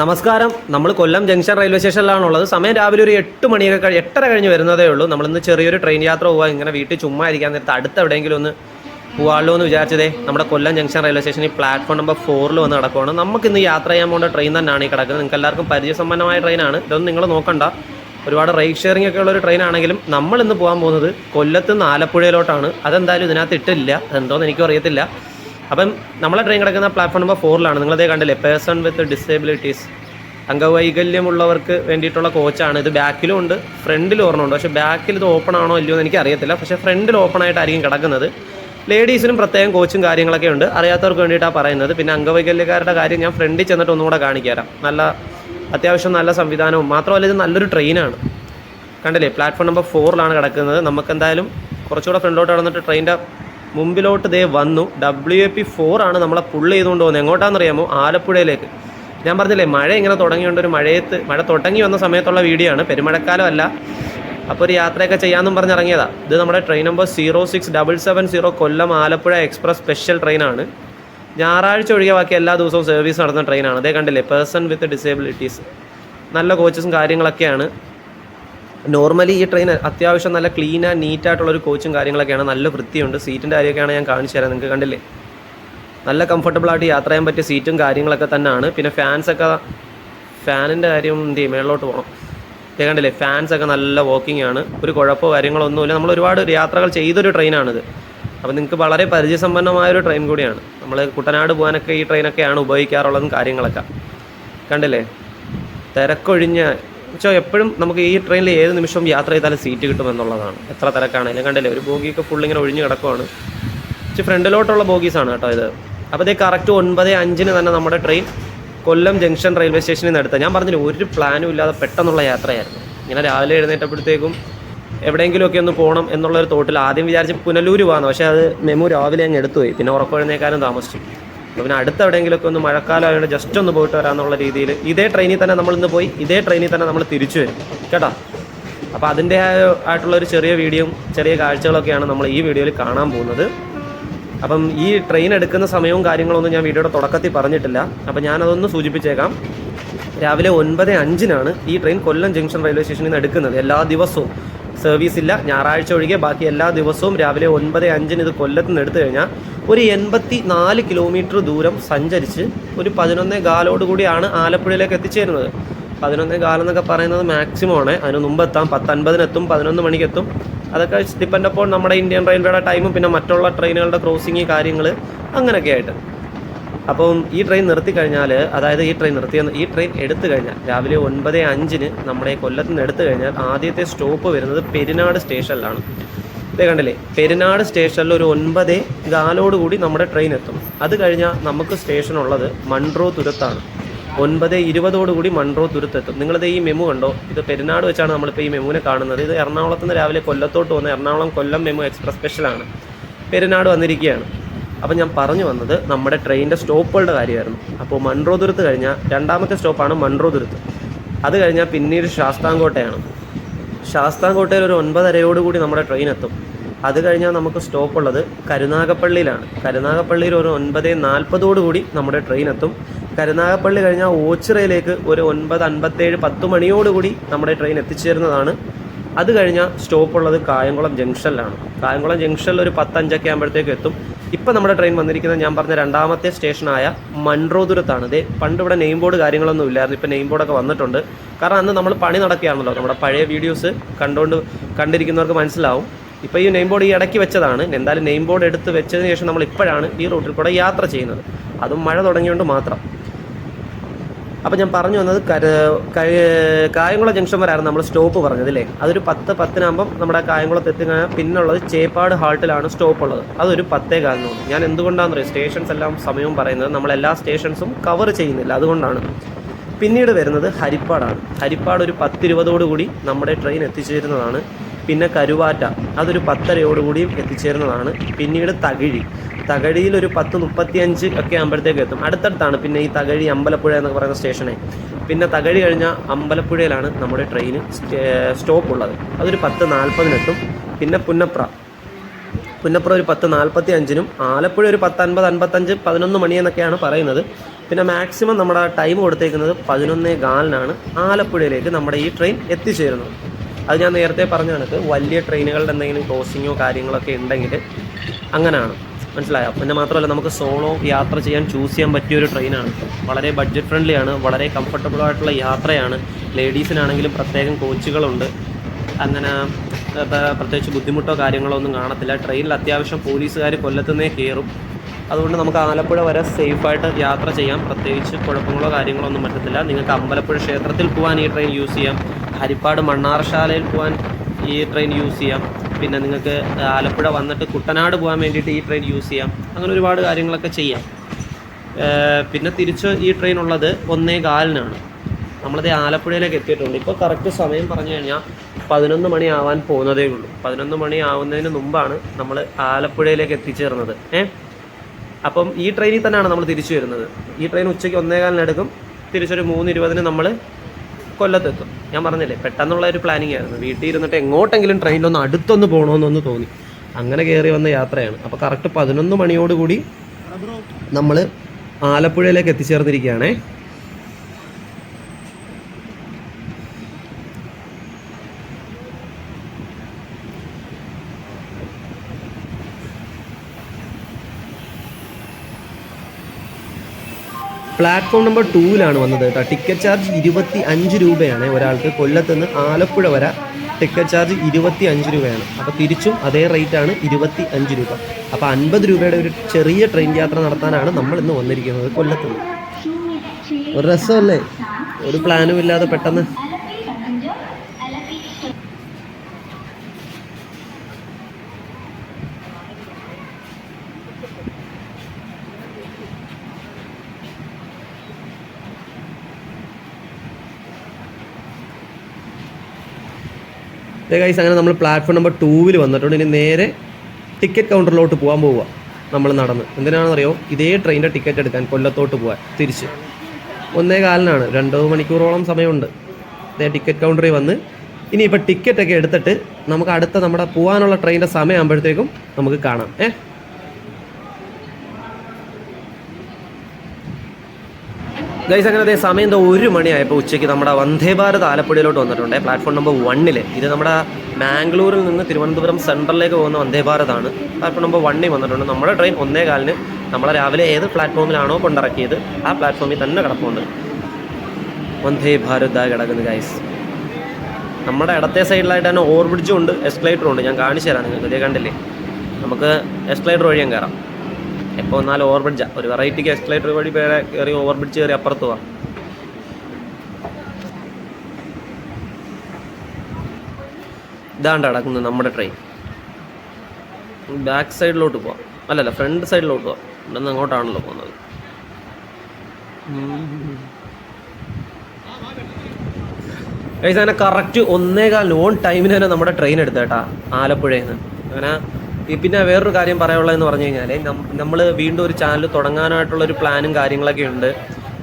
നമസ്കാരം. നമ്മൾ കൊല്ലം junction railway സ്റ്റേഷനിലാണുള്ളത്. സമയം രാവിലെ ഒരു എട്ട് മണിയൊക്കെ എട്ടര കഴിഞ്ഞ് വരുന്നതേ ഉള്ളൂ. നമ്മളിന്ന് ചെറിയൊരു ട്രെയിൻ യാത്ര പോകാൻ ഇങ്ങനെ വീട്ടിൽ ചുമ്മാ ഇരിക്കാൻ നേരത്തെ അടുത്ത് എവിടെയെങ്കിലും ഒന്ന് പോകാമല്ലോ എന്ന് വിചാരിച്ചതേ. നമ്മുടെ കൊല്ലം ജംഗ്ഷൻ റെയിൽവേ സ്റ്റേഷനിൽ പ്ലാറ്റ്ഫോം നമ്പർ ഫോറിൽ വന്ന് കിടക്കുവാണ്. നമുക്ക് ഇന്ന് യാത്ര ചെയ്യാൻ പോകേണ്ട ട്രെയിൻ തന്നെയാണ് ഈ കിടക്കുന്നത്. നിങ്ങൾക്ക് എല്ലാവർക്കും പരിചയസമ്പന്നമായ ട്രെയിനാണ്. ഇതൊന്നും നിങ്ങൾ നോക്കണ്ട. ഒരുപാട് റൈഡ് ഷെയറിംഗ് ഒക്കെ ഉള്ള ഒരു ട്രെയിൻ ആണെങ്കിലും നമ്മൾ ഇന്ന് പോകാൻ പോകുന്നത് കൊല്ലത്ത് നിന്ന് ആലപ്പുഴയിലോട്ടാണ്. അതെന്തായാലും ഇതിനകത്ത് ഇട്ടില്ല. അതെന്തോന്ന് എനിക്കും അറിയത്തില്ല. അപ്പം നമ്മളെ ട്രെയിൻ കിടക്കുന്ന പ്ലാറ്റ്ഫോം നമ്പർ ഫോറിലാണ് നിങ്ങളതേ കണ്ടില്ലേ പേഴ്സൺ വിത്ത് ഡിസേബിലിറ്റീസ് അംഗവൈകല്യമുള്ളവർക്ക് വേണ്ടിയിട്ടുള്ള കോച്ചാണ് ഇത് ബാക്കിലും ഉണ്ട് ഫ്രണ്ടിലും ഓർമ്മയുണ്ട് പക്ഷേ ബാക്കിൽ ഇത് ഓപ്പൺ ആണോ ഇല്ലയോ എന്ന് എനിക്ക് അറിയത്തില്ല പക്ഷേ ഫ്രണ്ടിൽ ഓപ്പൺ ആയിട്ടായിരിക്കും കിടക്കുന്നത്. ലേഡീസിനും പ്രത്യേകം കോച്ചും കാര്യങ്ങളൊക്കെ ഉണ്ട്. അറിയാത്തവർക്ക് വേണ്ടിയിട്ടാണ് പറയുന്നത്. പിന്നെ അംഗവൈകല്യക്കാരുടെ കാര്യം ഞാൻ ഫ്രണ്ടിൽ ചെന്നിട്ട് ഒന്നുകൂടെ കാണിക്കാം നല്ല അത്യാവശ്യം നല്ല സംവിധാനവും. മാത്രമല്ല ഇത് നല്ലൊരു ട്രെയിനാണ് കണ്ടില്ലേ പ്ലാറ്റ്ഫോം നമ്പർ ഫോറിലാണ് കിടക്കുന്നത്. നമുക്ക് എന്തായാലും കുറച്ചുകൂടെ ഫ്രണ്ടിലോട്ട് കടന്നിട്ട് ട്രെയിനിന്റെ മുമ്പിലോട്ട് ദേ വന്നു. ഡബ്ല്യു എ പി ഫോർ ആണ് നമ്മളെ പുള്ള് ചെയ്തുകൊണ്ട് പോകുന്നത് എങ്ങോട്ടാണെന്നറിയാമോ? ആലപ്പുഴയിലേക്ക്. ഞാൻ പറഞ്ഞില്ലേ മഴ ഇങ്ങനെ തുടങ്ങിയുണ്ട് ഒരു മഴയത്ത് മഴ തുടങ്ങി വന്ന സമയത്തുള്ള വീഡിയോ ആണ്. പെരുമഴക്കാലമല്ല. അപ്പോൾ ഒരു യാത്രയൊക്കെ ചെയ്യാമെന്നും പറഞ്ഞിറങ്ങിയതാ ഇത് നമ്മുടെ train number zero six double seven zero Kollam Alappuzha express special ട്രെയിനാണ് ഞായറാഴ്ച ഒഴികെ ബാക്കി എല്ലാ ദിവസവും സർവീസ് നടത്തുന്ന ട്രെയിനാണ് അതേ കണ്ടില്ലേ പേഴ്സൺ വിത്ത് ഡിസേബിലിറ്റീസ് നല്ല കോച്ചസും കാര്യങ്ങളൊക്കെയാണ്. നോർമലി ഈ ട്രെയിൻ അത്യാവശ്യം നല്ല ക്ലീൻ ആൻഡ് നീറ്റ് ആയിട്ടുള്ള ഒരു കോച്ചും കാര്യങ്ങളൊക്കെയാണ്. നല്ല വൃത്തിയുണ്ട്. സീറ്റിന്റെ കാര്യമൊക്കെയാണ് ഞാൻ കാണിച്ചു തരാം. നിങ്ങൾക്ക് കണ്ടില്ലേ? നല്ല കംഫർട്ടബിൾ ആയിട്ട് യാത്ര ചെയ്യാൻ പറ്റിയ സീറ്റും കാര്യങ്ങളൊക്കെ തന്നെയാണ്. പിന്നെ ഫാൻസൊക്കെ ഫാനിന്റെ കാര്യം എന്ത് ചെയ്യും? മേളിലോട്ട് പോകണം ഇത് കണ്ടില്ലേ? ഫാൻസൊക്കെ നല്ല വോക്കിംഗ് ആണ്. ഒരു കുഴപ്പമോ കാര്യങ്ങളോ ഒന്നുമില്ല. നമ്മൾ ഒരുപാട് യാത്രകൾ ചെയ്തൊരു ട്രെയിനാണിത് അപ്പോൾ നിങ്ങൾക്ക് വളരെ പരിചയസമ്പന്നമായ ഒരു ട്രെയിൻ കൂടിയാണ്. നമ്മൾ കുട്ടനാട് പോകാനൊക്കെ ഈ ട്രെയിനൊക്കെയാണ് ഉപയോഗിക്കാറുള്ളതും കാര്യങ്ങളൊക്കെ. കണ്ടില്ലേ? തിരക്കൊഴിഞ്ഞ വെച്ചാൽ എപ്പോഴും നമുക്ക് ഈ ട്രെയിനിൽ ഏത് നിമിഷവും യാത്ര ചെയ്താലും സീറ്റ് കിട്ടും എന്നുള്ളതാണ് എത്ര തിരക്കാണെങ്കിലും കണ്ടില്ലേ ഒരു ബോഗിയൊക്കെ ഫുള്ളിങ്ങനെ ഒഴിഞ്ഞ് കിടക്കുവാണ്. പക്ഷേ ഫ്രണ്ടിലോട്ടുള്ള ബോഗീസാണ് കേട്ടോ ഇത്. അപ്പോൾ ഇത് കറക്റ്റ് ഒൻപത് അഞ്ചിന് തന്നെ നമ്മുടെ ട്രെയിൻ കൊല്ലം ജംഗ്ഷൻ റെയിൽവേ സ്റ്റേഷനിൽ നിന്ന് എടുത്ത ഞാൻ പറഞ്ഞില്ല ഒരു പ്ലാനും ഇല്ലാതെ പെട്ടെന്നുള്ള യാത്രയായിരുന്നു. ഇങ്ങനെ രാവിലെ എഴുന്നേറ്റപ്പോഴത്തേക്കും എവിടെയെങ്കിലുമൊക്കെ ഒന്ന് പോകണം എന്നുള്ളൊരു തോട്ടിൽ ആദ്യം വിചാരിച്ച് പുനലൂർ പോകാമെന്ന് പക്ഷേ അത് മെമു രാവിലെ അങ്ങ് എടുത്തുപോയി. പിന്നെ ഉറക്കം താമസിച്ചു. പിന്നെ അടുത്ത് എവിടെയെങ്കിലുമൊക്കെ ഒന്ന് മഴക്കാലം ആയതുകൊണ്ട് ജസ്റ്റ് ഒന്ന് പോയിട്ട് വരാമെന്നുള്ള രീതിയിൽ ഇതേ ട്രെയിനിൽ തന്നെ നമ്മൾ ഇന്ന് പോയി ഇതേ ട്രെയിനിൽ തന്നെ നമ്മൾ തിരിച്ചു വരും. കേട്ടോ? അപ്പോൾ അതിന്റെ ആയിട്ടുള്ള ഒരു ചെറിയ വീഡിയോയും ചെറിയ കാഴ്ചകളൊക്കെയാണ് നമ്മൾ ഈ വീഡിയോയിൽ കാണാൻ പോകുന്നത്. അപ്പം ഈ ട്രെയിൻ എടുക്കുന്ന സമയവും കാര്യങ്ങളൊന്നും ഞാൻ വീഡിയോയുടെ തുടക്കത്തിൽ പറഞ്ഞിട്ടില്ല. അപ്പം ഞാനതൊന്ന് സൂചിപ്പിച്ചേക്കാം. രാവിലെ ഒൻപത് അഞ്ചിനാണ് ഈ ട്രെയിൻ കൊല്ലം ജംഗ്ഷൻ റെയിൽവേ സ്റ്റേഷനിൽ നിന്ന് എടുക്കുന്നത്. എല്ലാ ദിവസവും സർവീസ് ഇല്ല. ഞായറാഴ്ച ഒഴികെ ബാക്കി എല്ലാ ദിവസവും രാവിലെ ഒൻപത് അഞ്ചിന് ഇത് കൊല്ലത്ത് നിന്ന് എടുത്തു കഴിഞ്ഞാൽ ഒരു എൺപത്തി നാല് കിലോമീറ്റർ ദൂരം സഞ്ചരിച്ച് ഒരു പതിനൊന്നേ കാലോട് കൂടിയാണ് ആലപ്പുഴയിലേക്ക് എത്തിച്ചേരുന്നത്. പതിനൊന്നേ കാലം എന്നൊക്കെ പറയുന്നത് മാക്സിമം ആണ്. അതിന് മുമ്പ് എത്താം പത്തൊൻപതിനെത്തും പതിനൊന്ന് മണിക്കെത്തും. അതൊക്കെ ഡിപ്പെൻഡ് അപ്പോൾ നമ്മുടെ ഇന്ത്യൻ റെയിൽവേയുടെ ടൈമും പിന്നെ മറ്റുള്ള ട്രെയിനുകളുടെ ക്രോസിങ് കാര്യങ്ങൾ അങ്ങനെയൊക്കെ ആയിട്ട് അപ്പം ഈ ട്രെയിൻ നിർത്തി കഴിഞ്ഞാൽ അതായത് ഈ ട്രെയിൻ നിർത്തിയ ഈ ട്രെയിൻ എടുത്തു കഴിഞ്ഞാൽ രാവിലെ ഒൻപത് അഞ്ചിന് നമ്മുടെ കൊല്ലത്ത് നിന്ന് എടുത്തു കഴിഞ്ഞാൽ ആദ്യത്തെ സ്റ്റോപ്പ് വരുന്നത് പെരിനാട് സ്റ്റേഷനിലാണ് ഇതേ കണ്ടില്ലേ പെരുന്നാട് സ്റ്റേഷനിൽ ഒരു ഒൻപതേ കാലോട് കൂടി നമ്മുടെ ട്രെയിൻ എത്തും. അത് കഴിഞ്ഞാൽ നമുക്ക് സ്റ്റേഷൻ ഉള്ളത് മൺട്രോ തുരത്താണ്. ഒൻപത് ഇരുപതോടുകൂടി മൺട്രോ തുരുത്തെത്തും. നിങ്ങളിത് ഈ മെമു കണ്ടോ? ഇത് പെരുന്നാട് വെച്ചാണ് നമ്മളിപ്പോൾ ഈ മെമുവിനെ കാണുന്നത്. ഇത് എറണാകുളത്ത് നിന്ന് രാവിലെ കൊല്ലത്തോട്ട് വന്ന എറണാകുളം കൊല്ലം മെമു എക്സ്പ്രസ് സ്പെഷ്യലാണ് പെരുന്നാട് വന്നിരിക്കുകയാണ്. അപ്പോൾ ഞാൻ പറഞ്ഞു വന്നത് നമ്മുടെ ട്രെയിനിന്റെ സ്റ്റോപ്പുകളുടെ കാര്യമായിരുന്നു. അപ്പോൾ മൺട്രോ തുരുത്ത് കഴിഞ്ഞാൽ രണ്ടാമത്തെ സ്റ്റോപ്പാണ് മൺട്രോ തുരുത്ത്. അത് കഴിഞ്ഞാൽ പിന്നീട് ശാസ്താംകോട്ടയാണ്. ശാസ്താംകോട്ടയിൽ ഒരു ഒൻപതരയോടുകൂടി നമ്മുടെ ട്രെയിൻ എത്തും. അത് കഴിഞ്ഞാൽ നമുക്ക് സ്റ്റോപ്പ് ഉള്ളത് കരുനാഗപ്പള്ളിയിലാണ്. കരുനാഗപ്പള്ളിയിൽ ഒരു ഒൻപത് നാൽപ്പതോടുകൂടി നമ്മുടെ ട്രെയിൻ എത്തും. കരുനാഗപ്പള്ളി കഴിഞ്ഞാൽ ഓച്ചിറയിലേക്ക് ഒരു ഒൻപത് അൻപത്തേഴ് പത്ത് മണിയോടുകൂടി നമ്മുടെ ട്രെയിൻ എത്തിച്ചേരുന്നതാണ്. അത് കഴിഞ്ഞാൽ സ്റ്റോപ്പ് ഉള്ളത് കായംകുളം ജംഗ്ഷനിലാണ് കായംകുളം ജംഗ്ഷനിൽ ഒരു പത്തഞ്ചൊക്കെ ആകുമ്പോഴത്തേക്ക് എത്തും. ഇപ്പം നമ്മുടെ ട്രെയിൻ വന്നിരിക്കുന്നത് ഞാൻ പറഞ്ഞ രണ്ടാമത്തെ സ്റ്റേഷനായ മൺറോദുരത്താണ് ഇതേ പണ്ട് ഇവിടെ നെയിം ബോർഡ് കാര്യങ്ങളൊന്നും ഇല്ലായിരുന്നു. ഇപ്പം നെയിം ബോർഡൊക്കെ വന്നിട്ടുണ്ട്. കാരണം അന്ന് നമ്മൾ പണി നടക്കുകയാണല്ലോ. നമ്മുടെ പഴയ വീഡിയോസ് കണ്ടുകൊണ്ട് കണ്ടിരിക്കുന്നവർക്ക് മനസ്സിലാവും. ഇപ്പോൾ ഈ നെയിം ബോർഡ് ഈ ഇടയ്ക്ക് വെച്ചതാണ്. എന്തായാലും നെയിം ബോർഡ് എടുത്ത് വെച്ചതിന് ശേഷം നമ്മൾ ഇപ്പോഴാണ് ഈ റൂട്ടിൽ കൂടെ യാത്ര ചെയ്യുന്നത്. അതും മഴ തുടങ്ങിയോണ്ട് മാത്രം. അപ്പോൾ ഞാൻ പറഞ്ഞു വന്നത് കായംകുളം ജംഗ്ഷൻ വരെയായിരുന്നു നമ്മൾ സ്റ്റോപ്പ് പറഞ്ഞത് അല്ലേ? അതൊരു പത്ത് പത്തിനാകുമ്പം നമ്മുടെ കായംകുളത്ത് എത്തി കഴിഞ്ഞാൽ പിന്നുള്ളത് ചേപ്പാട് ഹാൾട്ടിലാണ് സ്റ്റോപ്പ് ഉള്ളത്. അതൊരു പത്തേ കാലിനുണ്ട് ഞാൻ എന്തുകൊണ്ടാണെന്ന് അറിയാം സ്റ്റേഷൻസ് എല്ലാം സമയവും പറയുന്നത് നമ്മൾ എല്ലാ സ്റ്റേഷൻസും കവർ ചെയ്യുന്നില്ല. അതുകൊണ്ടാണ്. പിന്നീട് വരുന്നത് ഹരിപ്പാടാണ്. ഹരിപ്പാട് ഒരു പത്തിരുപതോടുകൂടി നമ്മുടെ ട്രെയിൻ എത്തിച്ചേരുന്നതാണ്. പിന്നെ കരുവാറ്റ. അതൊരു പത്തരയോടുകൂടിയും എത്തിച്ചേരുന്നതാണ്. പിന്നീട് തകഴി. തകഴിയിൽ ഒരു പത്ത് മുപ്പത്തിയഞ്ച് ഒക്കെ ആകുമ്പോഴത്തേക്ക് എത്തും. അടുത്തടുത്താണ് പിന്നെ ഈ തകഴി അമ്പലപ്പുഴ എന്നൊക്കെ പറയുന്ന സ്റ്റേഷനെ. പിന്നെ തകഴി കഴിഞ്ഞാൽ അമ്പലപ്പുഴയിലാണ് നമ്മുടെ ട്രെയിൻ സ്റ്റോപ്പ് ഉള്ളത്. അതൊരു പത്ത് നാൽപ്പതിനെത്തും. പിന്നെ പുന്നപ്ര. പുന്നപ്ര ഒരു പത്ത് നാൽപ്പത്തി അഞ്ചിനും ആലപ്പുഴ ഒരു പത്ത് അൻപത് അൻപത്തഞ്ച് പതിനൊന്ന് മണി എന്നൊക്കെയാണ് പറയുന്നത്. പിന്നെ മാക്സിമം നമ്മുടെ ടൈം കൊടുത്തേക്കുന്നത് പതിനൊന്നേ കാലിനാണ് ആലപ്പുഴയിലേക്ക് നമ്മുടെ ഈ ട്രെയിൻ എത്തിച്ചേരുന്നത്. അത് ഞാൻ നേരത്തെ പറഞ്ഞ കണക്ക് വലിയ ട്രെയിനുകളുടെ എന്തെങ്കിലും ക്രോസിങ്ങോ കാര്യങ്ങളൊക്കെ ഉണ്ടെങ്കിൽ അങ്ങനെയാണ്. മനസ്സിലായോ? പിന്നെ മാത്രമല്ല നമുക്ക് സോളോ യാത്ര ചെയ്യാൻ ചൂസ് ചെയ്യാൻ പറ്റിയ ഒരു ട്രെയിനാണ് വളരെ ബഡ്ജറ്റ് ഫ്രണ്ട്ലി ആണ് വളരെ കംഫർട്ടബിൾ ആയിട്ടുള്ള യാത്രയാണ്. ലേഡീസിനാണെങ്കിലും പ്രത്യേകം കോച്ചുകളുണ്ട് അങ്ങനെ പ്രത്യേകിച്ച് ബുദ്ധിമുട്ടോ കാര്യങ്ങളോ ഒന്നും കാണത്തില്ല. ട്രെയിനിൽ അത്യാവശ്യം പോലീസുകാർ കൊല്ലത്തുനിന്നേ കയറും അതുകൊണ്ട് നമുക്ക് ആലപ്പുഴ വരെ സേഫായിട്ട് യാത്ര ചെയ്യാം. പ്രത്യേകിച്ച് കുഴപ്പങ്ങളോ കാര്യങ്ങളോ ഒന്നും പറ്റത്തില്ല. നിങ്ങൾക്ക് അമ്പലപ്പുഴ ക്ഷേത്രത്തിൽ പോകാൻ ഈ ട്രെയിൻ യൂസ് ചെയ്യാം. ഹരിപ്പാട് മണ്ണാറശാലയിൽ പോകാൻ ഈ ട്രെയിൻ യൂസ് ചെയ്യാം. പിന്നെ നിങ്ങൾക്ക് ആലപ്പുഴ വന്നിട്ട് കുട്ടനാട് പോകാൻ വേണ്ടിയിട്ട് ഈ ട്രെയിൻ യൂസ് ചെയ്യാം. അങ്ങനെ ഒരുപാട് കാര്യങ്ങളൊക്കെ ചെയ്യാം. പിന്നെ തിരിച്ച് ഈ ട്രെയിൻ ഉള്ളത് ഒന്നേ കാലിനാണ്. നമ്മളത് ആലപ്പുഴയിലേക്ക് എത്തിയിട്ടുണ്ട്. ഇപ്പോൾ കറക്റ്റ് സമയം പറഞ്ഞു കഴിഞ്ഞാൽ പതിനൊന്ന് മണി ആവാൻ പോകുന്നതേ ഉള്ളൂ. പതിനൊന്ന് മണി ആവുന്നതിന് മുമ്പാണ് നമ്മൾ ആലപ്പുഴയിലേക്ക് എത്തിച്ചേർന്നത്. ഏ? അപ്പം ഈ ട്രെയിനിൽ തന്നെയാണ് നമ്മൾ തിരിച്ചു വരുന്നത്. ഈ ട്രെയിൻ ഉച്ചയ്ക്ക് ഒന്നേകാലിനെടുക്കും തിരിച്ചൊരു മൂന്ന് ഇരുപതിന് നമ്മൾ കൊല്ലത്തെത്തും. ഞാൻ പറഞ്ഞില്ലേ പെട്ടെന്നുള്ള ഒരു പ്ലാനിങ് ആയിരുന്നു. വീട്ടിൽ ഇരുന്നിട്ട് എങ്ങോട്ടെങ്കിലും ട്രെയിനിലൊന്ന് അടുത്തൊന്ന് പോകണമെന്നൊന്ന് തോന്നി. അങ്ങനെ കയറി വന്ന യാത്രയാണ്. അപ്പോൾ കറക്റ്റ് പതിനൊന്ന് മണിയോടുകൂടി നമ്മൾ ആലപ്പുഴയിലേക്ക് എത്തിച്ചേർന്നിരിക്കുകയാണേ. പ്ലാറ്റ്ഫോം നമ്പർ ടൂവിലാണ് വന്നത് കേട്ടോ. ടിക്കറ്റ് ചാർജ് ഇരുപത്തി അഞ്ച് രൂപയാണ് ഒരാൾക്ക് കൊല്ലത്ത് നിന്ന് ആലപ്പുഴ വരെ ടിക്കറ്റ് ചാർജ് ഇരുപത്തി അഞ്ച് രൂപയാണ്. അപ്പോൾ തിരിച്ചും അതേ റേറ്റ് ആണ് ഇരുപത്തി അഞ്ച് രൂപ. അപ്പോൾ അൻപത് രൂപയുടെ ഒരു ചെറിയ ട്രെയിൻ യാത്ര നടത്താനാണ് നമ്മൾ ഇന്ന് വന്നിരിക്കുന്നത് കൊല്ലത്ത് ഒരു രസമല്ലേ? ഒരു പ്ലാനും ഇല്ലാതെ പെട്ടെന്ന് ഗൈസ് അങ്ങനെ നമ്മൾ പ്ലാറ്റ്ഫോം നമ്പർ ടൂവിൽ വന്നിട്ടുണ്ട്. ഇനി നേരെ ടിക്കറ്റ് കൗണ്ടറിലോട്ട് പോകാൻ പോവുക നമ്മൾ നടന്ന്. എന്തിനാണെന്നറിയോ? ഇതേ ട്രെയിനിന്റെ ടിക്കറ്റ് എടുക്കാൻ കൊല്ലത്തോട്ട് പോകാൻ തിരിച്ച്. ഒന്നേ കാലിനാണ്. രണ്ടോ മണിക്കൂറോളം സമയമുണ്ട്. ഇതേ ടിക്കറ്റ് കൗണ്ടറിൽ വന്ന്. ഇനി ഇനിയിപ്പോൾ ടിക്കറ്റൊക്കെ എടുത്തിട്ട് നമുക്ക് അടുത്ത നമ്മുടെ പോകാനുള്ള ട്രെയിനിന്റെ സമയമാകുമ്പോഴത്തേക്കും നമുക്ക് കാണാം. ഏ? ഗൈസ് അങ്ങനെ അതേ സമയം എന്തോ ഒരു മണിയായപ്പോൾ ഉച്ചയ്ക്ക് നമ്മുടെ വന്ദേ ഭാരത് ആലപ്പുഴയിലോട്ട് വന്നിട്ടുണ്ട്. പ്ലാറ്റ്ഫോം നമ്പർ വണ്ണിൽ ഇത് നമ്മുടെ ബാംഗ്ലൂരിൽ നിന്ന് തിരുവനന്തപുരം സെൻട്രലിലേക്ക് പോകുന്ന വന്ദേ ഭാരതാണ്. പ്ലാറ്റ്ഫോം നമ്പർ വണ്ണിൽ വന്നിട്ടുണ്ട്. നമ്മുടെ ട്രെയിൻ ഒന്നേ കാലിന് നമ്മളെ രാവിലെ ഏത് പ്ലാറ്റ്ഫോമിലാണോ കൊണ്ടിറക്കിയത് ആ പ്ലാറ്റ്ഫോമിൽ തന്നെ കിടപ്പുണ്ട്. വന്ദേ ഭാരത് കിടക്കുന്നു ഗൈസ് നമ്മുടെ ഇടത്തെ സൈഡിലായിട്ട് തന്നെ ഓവർ ബ്രിഡ്ജും ഉണ്ട് എസ്കലേറ്ററും ഉണ്ട്. ഞാൻ കാണിച്ചു തരാം നിങ്ങൾക്ക്. ഇതേ കണ്ടില്ലേ? നമുക്ക് എസ്കലേറ്റർ വഴിയും കയറാം. എപ്പോൾ വന്നാലും ഓവർ ബ്രിഡ്ജാണ് ഒരു വെറൈറ്റിക്ക് എസ്കലേറ്റർ വഴി പേരെ കയറി ഓവർ ബ്രിഡ്ജ് കയറി അപ്പുറത്ത് പോവാം ഇതാണ്ട് കിടക്കുന്നത് നമ്മുടെ ട്രെയിൻ ബാക്ക് സൈഡിലോട്ട് പോവാം. അല്ലല്ല ഫ്രണ്ട് സൈഡിലോട്ട് പോവാം. ഇവിടെ നിന്ന് അങ്ങോട്ടാണല്ലോ പോകുന്നത്. അങ്ങനെ കറക്റ്റ് ഒന്നേകാൽ ഓൺ ടൈമിന് തന്നെ നമ്മുടെ ട്രെയിൻ എടുത്തേട്ടാ ആലപ്പുഴയിൽ നിന്ന് അങ്ങനെ പിന്നെ വേറൊരു കാര്യം പറയാനുള്ളതെന്ന് പറഞ്ഞു കഴിഞ്ഞാൽ നമ്മൾ വീണ്ടും ഒരു ചാനൽ തുടങ്ങാനായിട്ടുള്ള ഒരു പ്ലാനും കാര്യങ്ങളൊക്കെ ഉണ്ട്.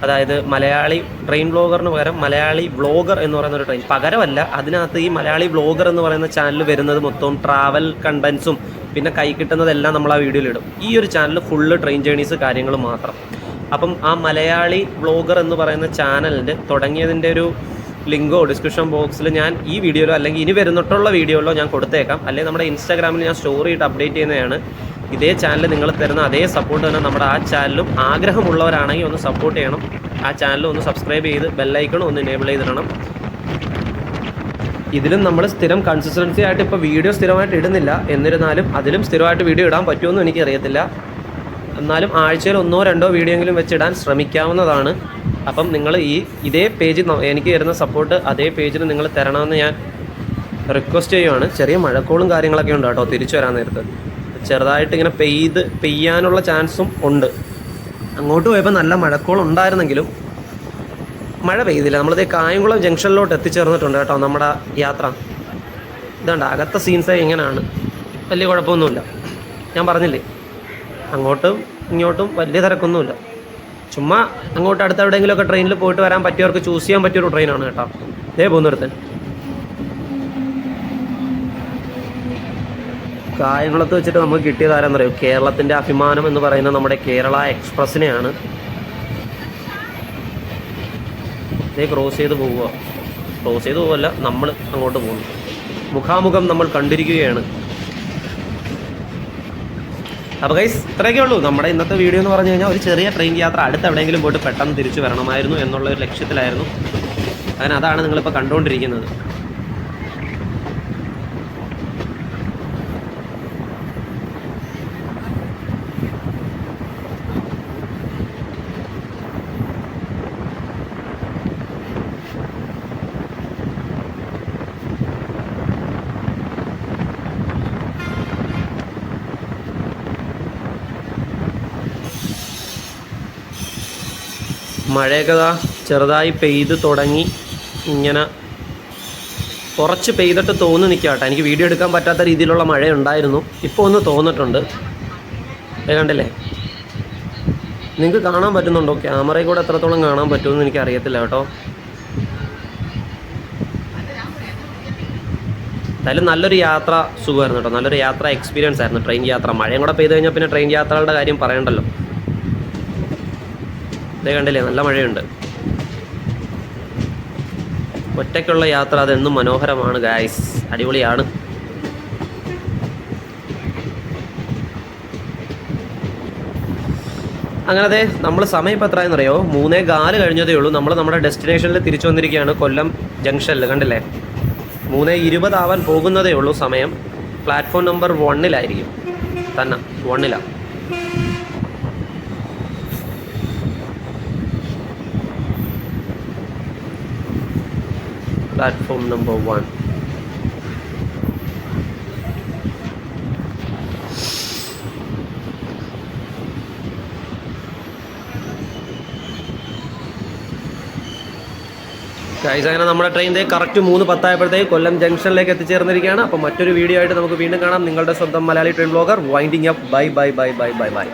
അതായത് മലയാളി ട്രെയിൻ ബ്ലോഗറിന് പകരം മലയാളി വ്ളോഗർ എന്ന് പറയുന്ന ഒരു ട്രെയിൻ പകരമല്ല അതിനകത്ത് ഈ മലയാളി വ്ളോഗർ എന്ന് പറയുന്ന ചാനൽ വരുന്നത് മൊത്തം ട്രാവൽ കണ്ടൻസും പിന്നെ കൈ കിട്ടുന്നതെല്ലാം നമ്മൾ ആ വീഡിയോയിൽ ഇടും. ഈ ഒരു ചാനൽ ഫുള്ള് ട്രെയിൻ ജേണീസ് കാര്യങ്ങൾ മാത്രം. അപ്പം ആ മലയാളി വ്ളോഗർ എന്ന് പറയുന്ന ചാനലിന്റെ തുടങ്ങിയതിന്റെ ഒരു ലിങ്കോ ഡിസ്ക്രിപ്ഷൻ ബോക്സിൽ ഞാൻ ഈ വീഡിയോയിലോ അല്ലെങ്കിൽ ഇനി വരുന്നിട്ടുള്ള വീഡിയോയിലോ ഞാൻ കൊടുത്തേക്കാം. അല്ലെങ്കിൽ നമ്മുടെ ഇൻസ്റ്റാഗ്രാമിൽ ഞാൻ സ്റ്റോറി ഇട്ട് അപ്ഡേറ്റ് ചെയ്യുന്നതാണ്. ഇതേ ചാനൽ നിങ്ങൾ തരുന്ന അതേ സപ്പോർട്ട് തന്നെ നമ്മുടെ ആ ചാനലും ആഗ്രഹമുള്ളവരാണെങ്കിൽ ഒന്ന് സപ്പോർട്ട് ചെയ്യണം. ആ ചാനൽ ഒന്ന് സബ്സ്ക്രൈബ് ചെയ്ത് ബെല്ലൈക്കണം ഒന്ന് എനേബിൾ ചെയ്തിടണം. ഇതിലും നമ്മൾ സ്ഥിരം കൺസിസ്റ്റൻസി ആയിട്ട് ഇപ്പോൾ വീഡിയോ സ്ഥിരമായിട്ട് ഇടുന്നില്ല. എന്നിരുന്നാലും അതിലും സ്ഥിരമായിട്ട് വീഡിയോ ഇടാൻ പറ്റുമെന്ന് എനിക്കറിയത്തില്ല. എന്നാലും ആഴ്ചയിൽ ഒന്നോ രണ്ടോ വീഡിയോ എങ്കിലും വെച്ചിടാൻ ശ്രമിക്കാവുന്നതാണ്. അപ്പം നിങ്ങൾ ഈ ഇതേ പേജിൽ എനിക്ക് തരുന്ന സപ്പോർട്ട് അതേ പേജിൽ നിങ്ങൾ തരണമെന്ന് ഞാൻ റിക്വസ്റ്റ് ചെയ്യുവാണ്. ചെറിയ മഴക്കോളും കാര്യങ്ങളൊക്കെ ഉണ്ട് കേട്ടോ തിരിച്ചു വരാൻ നേരത്ത്. ചെറുതായിട്ട് ഇങ്ങനെ പെയ്ത് പെയ്യാനുള്ള ചാൻസും ഉണ്ട്. അങ്ങോട്ട് പോയപ്പോൾ നല്ല മഴക്കോൾ ഉണ്ടായിരുന്നെങ്കിലും മഴ പെയ്തില്ല. നമ്മളിതേ കായംകുളം ജംഗ്ഷനിലോട്ട് എത്തിച്ചേർന്നിട്ടുണ്ട് കേട്ടോ നമ്മുടെ യാത്ര. ഇതാണ്ട് അകത്തെ സീൻസ് ഇങ്ങനെയാണ് വലിയ കുഴപ്പമൊന്നുമില്ല. ഞാൻ പറഞ്ഞില്ലേ? അങ്ങോട്ടും ഇങ്ങോട്ടും വലിയ തിരക്കൊന്നുമില്ല. ചുമ്മാ അങ്ങോട്ട് അടുത്ത് എവിടെയെങ്കിലുമൊക്കെ ട്രെയിനിൽ പോയിട്ട് വരാൻ പറ്റിയവർക്ക് ചൂസ് ചെയ്യാൻ പറ്റിയൊരു ട്രെയിനാണ് കേട്ടോ. ഇതേ പോകുന്നിടത്ത് കായംകുളത്ത് വെച്ചിട്ട് നമുക്ക് കിട്ടിയത് ആരാന്നറിയോ? പറയും കേരളത്തിന്റെ അഭിമാനം എന്ന് പറയുന്ന നമ്മുടെ കേരള എക്സ്പ്രസ്സിനെയാണ്. ഇതേ ക്രോസ് ചെയ്ത് പോവുക. ക്രോസ് ചെയ്ത് പോവല്ല നമ്മൾ അങ്ങോട്ട് പോകുന്നു. മുഖാമുഖം നമ്മൾ കണ്ടിരിക്കുകയാണ്. അപ്പോൾ ഗൈസ് ഇത്രയൊക്കെ ഉള്ളൂ. നമ്മുടെ ഇന്നത്തെ വീഡിയോ എന്ന് പറഞ്ഞു കഴിഞ്ഞാൽ ഒരു ചെറിയ ട്രെയിൻ യാത്ര അടുത്ത് എവിടെയെങ്കിലും പോയിട്ട് പെട്ടെന്ന് തിരിച്ചു വരണമായിരുന്നു എന്നുള്ള ഒരു ലക്ഷ്യത്തിലായിരുന്നു. അങ്ങനെ അതാണ് നിങ്ങളിപ്പോൾ കണ്ടുകൊണ്ടിരിക്കുന്നത്. മഴയൊക്കെ ദാ ചെറുതായി പെയ്ത് തുടങ്ങി. ഇങ്ങനെ കുറച്ച് പെയ്തിട്ട് തോന്നി നിൽക്കുക കേട്ടോ എനിക്ക് വീഡിയോ എടുക്കാൻ പറ്റാത്ത രീതിയിലുള്ള മഴ ഉണ്ടായിരുന്നു ഇപ്പോൾ ഒന്ന് തോന്നിട്ടുണ്ട്. കണ്ടില്ലേ? നിങ്ങൾക്ക് കാണാൻ പറ്റുന്നുണ്ടോ? ക്യാമറയിൽ കൂടെ എത്രത്തോളം കാണാൻ പറ്റുമെന്ന് എനിക്ക് അറിയത്തില്ല കേട്ടോ. എന്തായാലും നല്ലൊരു യാത്ര സുഖമായിരുന്നു കേട്ടോ. നല്ലൊരു യാത്ര എക്സ്പീരിയൻസ് ആയിരുന്നു. ട്രെയിൻ യാത്ര. മഴയും കൂടെ പെയ്ത് കഴിഞ്ഞാൽ പിന്നെ ട്രെയിൻ യാത്രകളുടെ കാര്യം പറയണ്ടല്ലോ. ഇതേ കണ്ടില്ലേ നല്ല മഴയുണ്ട്. ഒറ്റയ്ക്കുള്ള യാത്ര അതെന്നും മനോഹരമാണ് ഗായ്സ് അടിപൊളിയാണ്. അങ്ങനത്തെ നമ്മൾ സമയം ഇപ്പോൾ എത്രയെന്ന് അറിയോ? മൂന്നേ കാൽ കഴിഞ്ഞതേ ഉള്ളൂ. നമ്മൾ നമ്മുടെ ഡെസ്റ്റിനേഷനിൽ തിരിച്ചു വന്നിരിക്കുകയാണ് കൊല്ലം ജംഗ്ഷനിൽ കണ്ടില്ലേ? മൂന്നേ ഇരുപതാവാൻ പോകുന്നതേ ഉള്ളൂ സമയം. പ്ലാറ്റ്ഫോം നമ്പർ വണ്ണിലായിരിക്കും. തന്നെ വണ്ണിലാണ് platform number one. ഗൈസ് അങ്ങനെ നമ്മുടെ ട്രെയിൻ കറക്റ്റ് മൂന്ന് പത്തായപ്പോഴത്തേക്ക് കൊല്ലം ജംഗ്ഷനിലേക്ക് എത്തിച്ചേർന്നിരിക്കുകയാണ്. അപ്പോൾ മറ്റൊരു വീഡിയോ ആയിട്ട് നമുക്ക് വീണ്ടും കാണാം. നിങ്ങളുടെ സ്വന്തം Malayali train blogger winding up bye bye bye bye bye bye